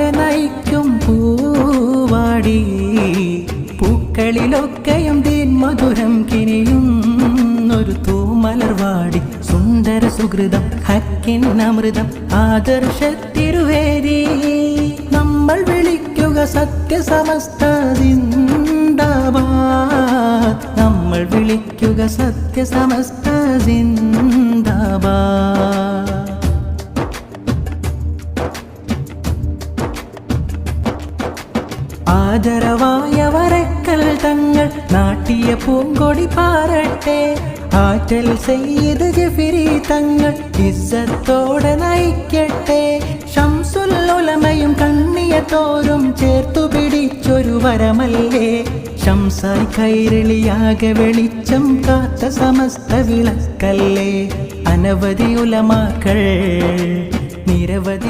പോലെ നയിക്കും പൂവാടി. പൂക്കളിലൊക്കെയും മധുരം കിനിയുന്നൊരു തൂമലർവാടി സുന്ദര സുഹൃതം ഹക്കിൻ അമൃതം ആദർശത്തിരുവേരി. നമ്മൾ വിളിക്കുക സത്യസമസ്ത നമ്മൾ വിളിക്കുക സത്യസമസ്ത ആദരവായ വരക്കൽ തങ്ങൾ നാട്ടിയ പൂങ്കൊടി പാറട്ടെ. ആറ്റൽ ചെയ്ത് ജഫിരി തങ്ങൾ ഇസ്സത്തോടെ നയിക്കട്ടെ. ഷംസുൽ കണ്ണിയ തോരും ചേർത്തു പിടിച്ചൊരു വരമല്ലേ. ശംസായി കൈരളിയാകെ വെളിച്ചം കാത്ത സമസ്ത വിളക്കല്ലേ. അനവധി ഉലമാക്കൾ നിരവധി